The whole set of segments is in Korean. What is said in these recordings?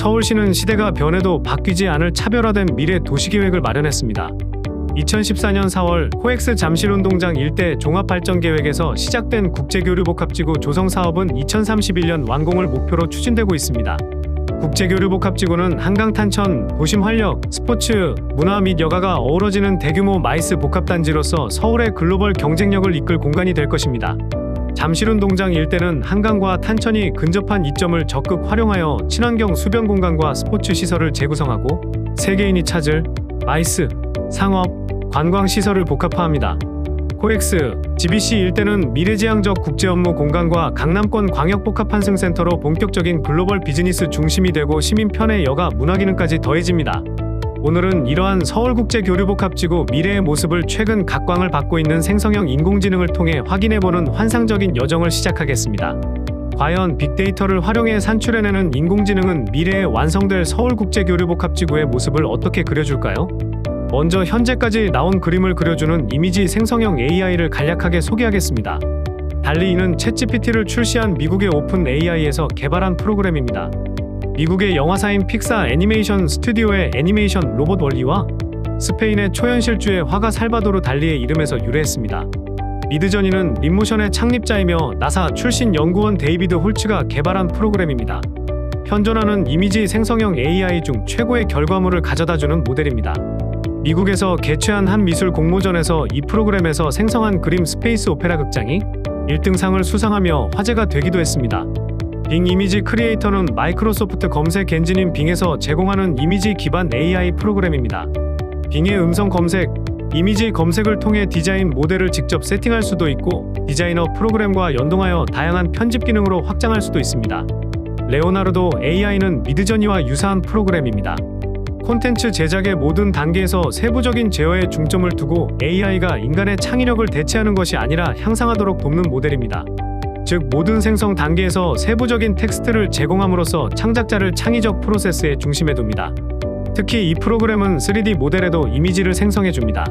서울시는 시대가 변해도 바뀌지 않을 차별화된 미래 도시계획을 마련했습니다. 2014년 4월 코엑스 잠실운동장 일대 종합발전계획에서 시작된 국제교류복합지구 조성 사업은 2031년 완공을 목표로 추진되고 있습니다. 국제교류복합지구는 한강 탄천, 도심 활력, 스포츠, 문화 및 여가가 어우러지는 대규모 마이스 복합단지로서 서울의 글로벌 경쟁력을 이끌 공간이 될 것입니다. 잠실운 동장 일대는 한강과 탄천이 근접한 이점을 적극 활용하여 친환경 수변 공간과 스포츠 시설을 재구성하고 세계인이 찾을 마이스, 상업, 관광 시설을 복합화합니다. 코엑스, GBC 일대는 미래지향적 국제 업무 공간과 강남권 광역복합환승센터로 본격적인 글로벌 비즈니스 중심이 되고 시민 편의 여가 문화 기능까지 더해집니다. 오늘은 이러한 서울국제교류복합지구 미래의 모습을 최근 각광을 받고 있는 생성형 인공지능을 통해 확인해보는 환상적인 여정을 시작하겠습니다. 과연 빅데이터를 활용해 산출해내는 인공지능은 미래에 완성될 서울국제교류복합지구의 모습을 어떻게 그려줄까요? 먼저 현재까지 나온 그림을 그려주는 이미지 생성형 AI를 간략하게 소개하겠습니다. 달리 이는 챗GPT를 출시한 미국의 오픈 AI에서 개발한 프로그램입니다. 미국의 영화사인 픽사 애니메이션 스튜디오의 애니메이션 로봇 원리와 스페인의 초현실주의 화가 살바도르 달리의 이름에서 유래했습니다. 미드저니는 림모션의 창립자이며 나사 출신 연구원 데이비드 홀츠가 개발한 프로그램입니다. 현존하는 이미지 생성형 AI 중 최고의 결과물을 가져다주는 모델입니다. 미국에서 개최한 한 미술 공모전에서 이 프로그램에서 생성한 그림 스페이스 오페라 극장이 1등상을 수상하며 화제가 되기도 했습니다. 빙 이미지 크리에이터는 마이크로소프트 검색 엔진인 빙에서 제공하는 이미지 기반 AI 프로그램입니다. 빙의 음성 검색, 이미지 검색을 통해 디자인 모델을 직접 세팅할 수도 있고 디자이너 프로그램과 연동하여 다양한 편집 기능으로 확장할 수도 있습니다. 레오나르도 AI는 미드저니와 유사한 프로그램입니다. 콘텐츠 제작의 모든 단계에서 세부적인 제어에 중점을 두고 AI가 인간의 창의력을 대체하는 것이 아니라 향상하도록 돕는 모델입니다. 즉 모든 생성 단계에서 세부적인 텍스트를 제공함으로써 창작자를 창의적 프로세스에 중심에 둡니다. 특히 이 프로그램은 3D 모델에도 이미지를 생성해 줍니다.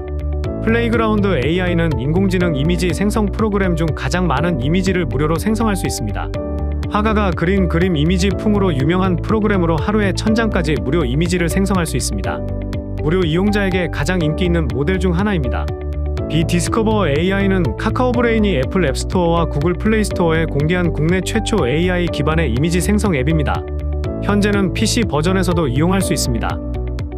플레이그라운드 AI는 인공지능 이미지 생성 프로그램 중 가장 많은 이미지를 무료로 생성할 수 있습니다. 화가가 그린 그림 이미지 풍으로 유명한 프로그램으로 하루에 천장까지 무료 이미지를 생성할 수 있습니다. 무료 이용자에게 가장 인기 있는 모델 중 하나입니다. 비디스커버 AI는 카카오 브레인이 애플 앱스토어와 구글 플레이스토어에 공개한 국내 최초 AI 기반의 이미지 생성 앱입니다. 현재는 PC 버전에서도 이용할 수 있습니다.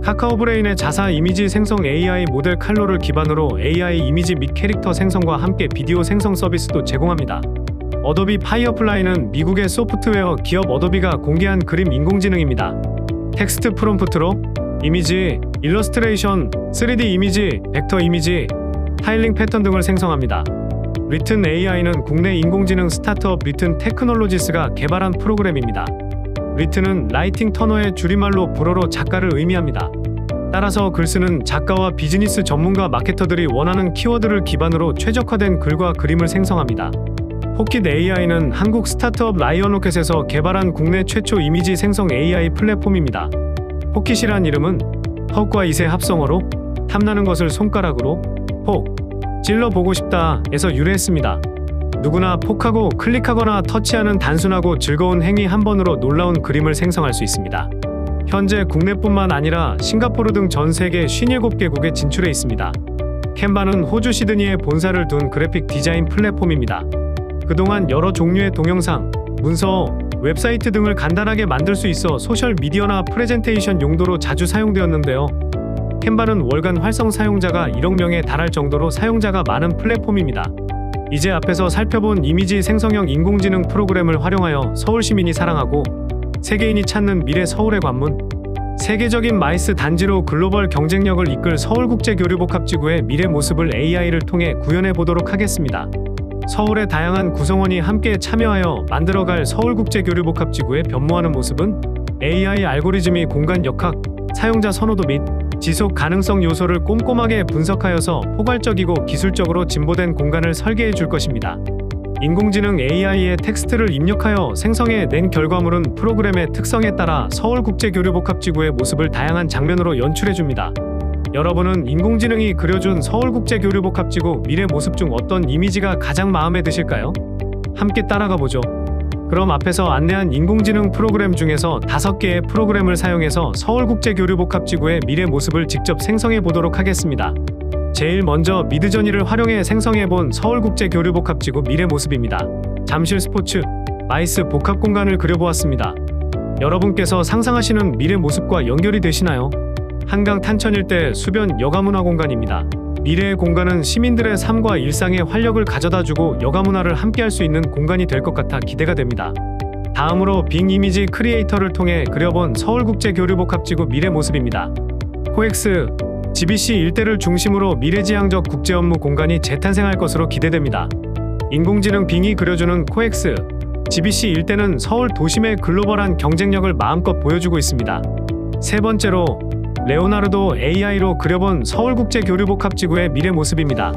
카카오 브레인의 자사 이미지 생성 AI 모델 칼로를 기반으로 AI 이미지 및 캐릭터 생성과 함께 비디오 생성 서비스도 제공합니다. 어도비 파이어플라이는 미국의 소프트웨어 기업 어도비가 공개한 그림 인공지능입니다. 텍스트 프롬프트로 이미지, 일러스트레이션, 3D 이미지, 벡터 이미지, 타일링 패턴 등을 생성합니다. 리튼 AI는 국내 인공지능 스타트업 리튼 테크놀로지스가 개발한 프로그램입니다. 리튼은 라이팅 터너의 줄임말로 불어로 작가를 의미합니다. 따라서 글쓰는 작가와 비즈니스 전문가 마케터들이 원하는 키워드를 기반으로 최적화된 글과 그림을 생성합니다. 포킷 AI는 한국 스타트업 라이언로켓에서 개발한 국내 최초 이미지 생성 AI 플랫폼입니다. 포킷이란 이름은 헉과 이세 합성어로 탐나는 것을 손가락으로 폭 찔러 보고 싶다에서 유래했습니다. 누구나 폭하고 클릭하거나 터치하는 단순하고 즐거운 행위 한 번으로 놀라운 그림을 생성할 수 있습니다. 현재 국내뿐만 아니라 싱가포르 등 전 세계 57개국에 진출해 있습니다. 캔바는 호주 시드니에 본사를 둔 그래픽 디자인 플랫폼입니다. 그동안 여러 종류의 동영상, 문서, 웹사이트 등을 간단하게 만들 수 있어 소셜 미디어나 프레젠테이션 용도로 자주 사용되었는데요. 캔바는 월간 활성 사용자가 1억 명에 달할 정도로 사용자가 많은 플랫폼입니다. 이제 앞에서 살펴본 이미지 생성형 인공지능 프로그램을 활용하여 서울 시민이 사랑하고 세계인이 찾는 미래 서울의 관문 세계적인 마이스 단지로 글로벌 경쟁력을 이끌 서울국제교류복합지구의 미래 모습을 AI를 통해 구현해 보도록 하겠습니다. 서울의 다양한 구성원이 함께 참여하여 만들어갈 서울국제교류복합지구의 변모하는 모습은 AI 알고리즘이 공간 역학, 사용자 선호도 및 지속 가능성 요소를 꼼꼼하게 분석하여서 포괄적이고 기술적으로 진보된 공간을 설계해 줄 것입니다. 인공지능 AI의 텍스트를 입력하여 생성해 낸 결과물은 프로그램의 특성에 따라 서울국제교류복합지구의 모습을 다양한 장면으로 연출해 줍니다. 여러분은 인공지능이 그려준 서울국제교류복합지구 미래 모습 중 어떤 이미지가 가장 마음에 드실까요? 함께 따라가 보죠. 그럼 앞에서 안내한 인공지능 프로그램 중에서 다섯 개의 프로그램을 사용해서 서울국제교류복합지구의 미래 모습을 직접 생성해 보도록 하겠습니다. 제일 먼저 미드저니를 활용해 생성해 본 서울국제교류복합지구 미래 모습입니다. 잠실 스포츠, 마이스 복합 공간을 그려보았습니다. 여러분께서 상상하시는 미래 모습과 연결이 되시나요? 한강 탄천 일대 수변 여가문화 공간입니다. 미래의 공간은 시민들의 삶과 일상에 활력을 가져다주고 여가 문화를 함께할 수 있는 공간이 될 것 같아 기대가 됩니다. 다음으로 빙 이미지 크리에이터를 통해 그려본 서울국제교류복합지구 미래 모습입니다. 코엑스, GBC 일대를 중심으로 미래지향적 국제 업무 공간이 재탄생할 것으로 기대됩니다. 인공지능 빙이 그려주는 코엑스, GBC 일대는 서울 도심의 글로벌한 경쟁력을 마음껏 보여주고 있습니다. 세 번째로 레오나르도 AI로 그려본 서울국제교류복합지구의 미래 모습입니다.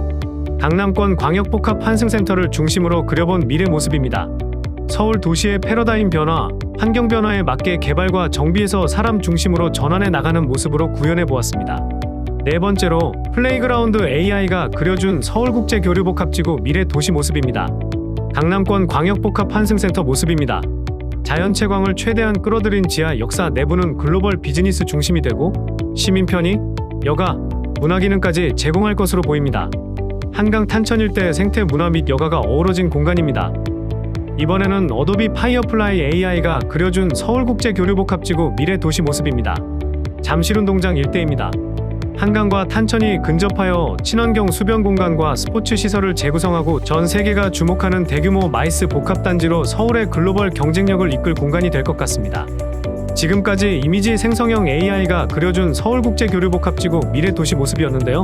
강남권 광역복합 환승센터를 중심으로 그려본 미래 모습입니다. 서울 도시의 패러다임 변화, 환경 변화에 맞게 개발과 정비에서 사람 중심으로 전환해 나가는 모습으로 구현해 보았습니다. 네 번째로 플레이그라운드 AI가 그려준 서울국제교류복합지구 미래 도시 모습입니다. 강남권 광역복합 환승센터 모습입니다. 자연 채광을 최대한 끌어들인 지하 역사 내부는 글로벌 비즈니스 중심이 되고 시민 편의, 여가, 문화 기능까지 제공할 것으로 보입니다. 한강 탄천 일대 생태 문화 및 여가가 어우러진 공간입니다. 이번에는 어도비 파이어플라이 AI가 그려준 서울국제교류복합지구 미래 도시 모습입니다. 잠실운동장 일대입니다. 한강과 탄천이 근접하여 친환경 수변 공간과 스포츠 시설을 재구성하고 전 세계가 주목하는 대규모 마이스 복합단지로 서울의 글로벌 경쟁력을 이끌 공간이 될 것 같습니다. 지금까지 이미지 생성형 AI가 그려준 서울국제교류복합지구 미래 도시 모습이었는데요.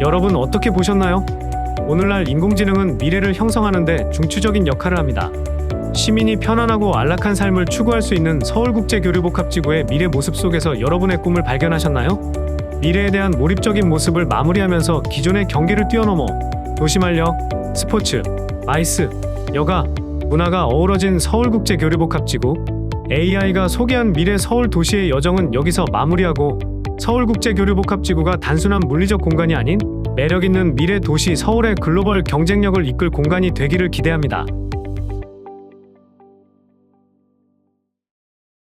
여러분 어떻게 보셨나요? 오늘날 인공지능은 미래를 형성하는데 중추적인 역할을 합니다. 시민이 편안하고 안락한 삶을 추구할 수 있는 서울국제교류복합지구의 미래 모습 속에서 여러분의 꿈을 발견하셨나요? 미래에 대한 몰입적인 모습을 마무리하면서 기존의 경계를 뛰어넘어 도시말력, 스포츠, 마이스, 여가, 문화가 어우러진 서울국제교류복합지구 AI가 소개한 미래 서울 도시의 여정은 여기서 마무리하고 서울국제교류복합지구가 단순한 물리적 공간이 아닌 매력 있는 미래 도시 서울의 글로벌 경쟁력을 이끌 공간이 되기를 기대합니다.